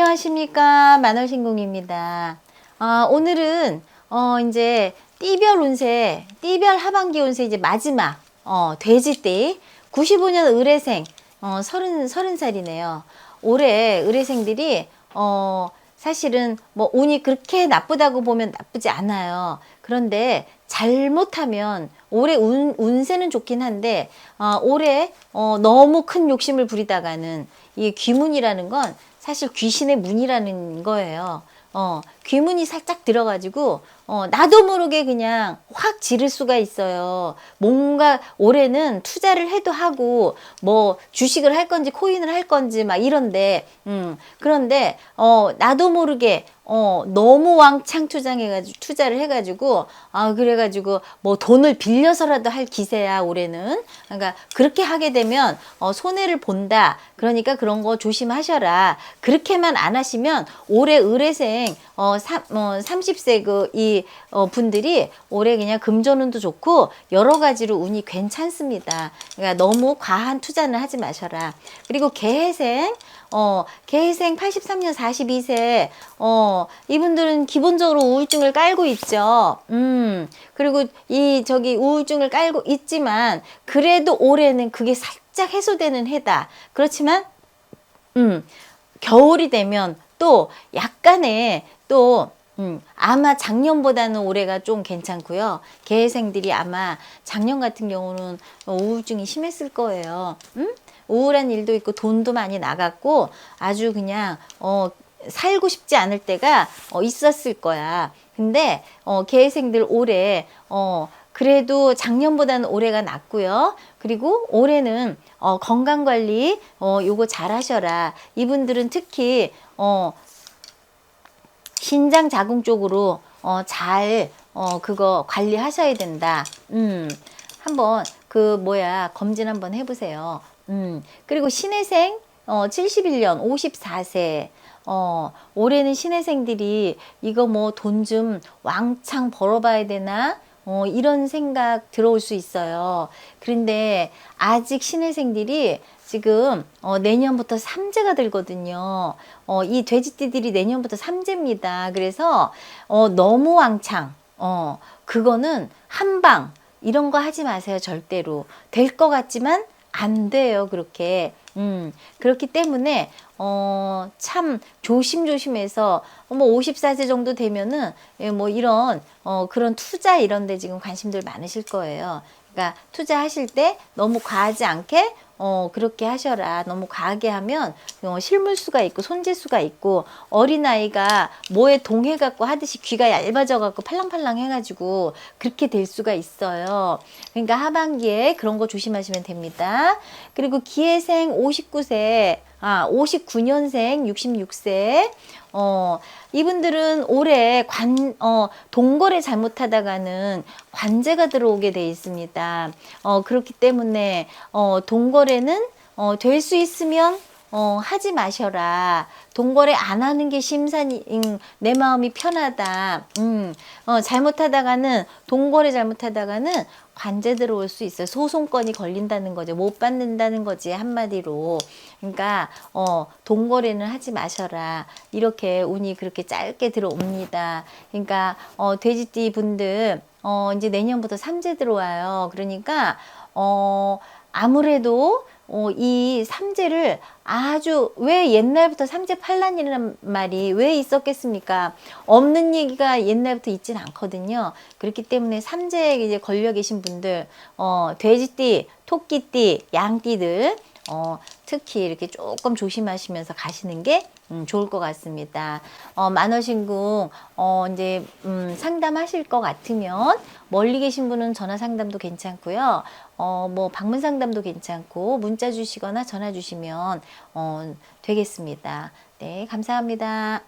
안녕하십니까 만월신공입니다. 아, 오늘은 어 이제 띠별 운세, 띠별 하반기 운세 이제 마지막 어 돼지띠 95년 의뢰생 어 서른 서른 살이네요. 올해 의뢰생들이 어 사실은 뭐 운이 그렇게 나쁘다고 보면 나쁘지 않아요. 그런데 잘못하면 올해 운, 운세는 좋긴 한데 어, 올해 어, 너무 큰 욕심을 부리다가는 이 귀문이라는 건 사실 귀신의 문이라는 거예요. 어, 귀문이 살짝 들어가지고, 어, 나도 모르게 그냥 확 지를 수가 있어요. 뭔가 올해는 투자를 해도 하고, 뭐, 주식을 할 건지, 코인을 할 건지, 막 이런데, 음, 그런데, 어, 나도 모르게, 어, 너무 왕창 투자해가지고, 투자를 해가지고, 아, 그래가지고, 뭐 돈을 빌려서라도 할 기세야, 올해는. 그러니까, 그렇게 하게 되면, 어, 손해를 본다. 그러니까 그런 거 조심하셔라. 그렇게만 안 하시면, 올해 의뢰생, 어, 삼, 어, 30세 그, 이, 어, 분들이 올해 그냥 금전운도 좋고, 여러 가지로 운이 괜찮습니다. 그러니까 너무 과한 투자는 하지 마셔라. 그리고 개해생, 어, 개해생 83년 42세, 어, 이분들은 기본적으로 우울증을 깔고 있죠. 음, 그리고 이, 저기, 우울증을 깔고 있지만, 그래도 올해는 그게 살짝 해소되는 해다. 그렇지만, 음, 겨울이 되면 또 약간의 또 음, 아마 작년보다는 올해가 좀 괜찮고요. 개생들이 아마 작년 같은 경우는 우울증이 심했을 거예요. 음? 우울한 일도 있고 돈도 많이 나갔고 아주 그냥 어 살고 싶지 않을 때가 어, 있었을 거야. 근데 어 개생들 올해 어 그래도 작년보다는 올해가 낫고요. 그리고 올해는 어, 건강 관리 어, 요거 잘 하셔라. 이분들은 특히 어, 신장 자궁 쪽으로 어, 잘 어, 그거 관리하셔야 된다. 음, 한번 그 뭐야 검진 한번 해보세요. 음, 그리고 신혜생 어, 71년 54세. 어, 올해는 신혜생들이 이거 뭐 돈 좀 왕창 벌어봐야 되나? 어, 이런 생각 들어올 수 있어요. 그런데 아직 신혜생들이 지금 어, 내년부터 삼재가 들거든요. 어, 이 돼지띠들이 내년부터 삼재입니다. 그래서 어, 너무 왕창, 어, 그거는 한방 이런 거 하지 마세요. 절대로 될 것 같지만 안 돼요. 그렇게. 음, 그렇기 때문에, 어, 참 조심조심해서, 뭐 54세 정도 되면은, 예, 뭐 이런, 어, 그런 투자 이런 데 지금 관심들 많으실 거예요. 그러니까 투자하실 때 너무 과하지 않게, 어, 그렇게 하셔라. 너무 과하게 하면 어, 실물수가 있고 손재수가 있고 어린아이가 뭐에 동해갖고 하듯이 귀가 얇아져갖고 팔랑팔랑 해가지고 그렇게 될 수가 있어요. 그러니까 하반기에 그런 거 조심하시면 됩니다. 그리고 기회생 59세, 아, 59년생 66세, 어, 이분들은 올해 관, 어, 동거래 잘못하다가는 관제가 들어오게 돼 있습니다. 어, 그렇기 때문에, 어, 동거래는, 어, 될 수 있으면, 어, 하지 마셔라. 동거래 안 하는 게 심산이, 음, 내 마음이 편하다. 음, 어, 잘못하다가는, 동거래 잘못하다가는 관제 들어올 수 있어요. 소송건이 걸린다는 거죠. 못 받는다는 거지, 한마디로. 그러니까, 어, 동거래는 하지 마셔라. 이렇게 운이 그렇게 짧게 들어옵니다. 그러니까, 어, 돼지띠 분들, 어, 이제 내년부터 삼재 들어와요. 그러니까, 어, 아무래도 어, 이 삼재를 아주 왜 옛날부터 삼재 팔란이라는 말이 왜 있었겠습니까? 없는 얘기가 옛날부터 있진 않거든요. 그렇기 때문에 삼재에 이제 걸려 계신 분들, 어, 돼지띠, 토끼띠, 양띠들, 어, 특히 이렇게 조금 조심하시면서 가시는 게 음, 좋을 것 같습니다. 어, 만어신궁, 어, 이제, 음, 상담하실 것 같으면, 멀리 계신 분은 전화 상담도 괜찮고요. 어, 뭐, 방문 상담도 괜찮고, 문자 주시거나 전화 주시면, 어, 되겠습니다. 네, 감사합니다.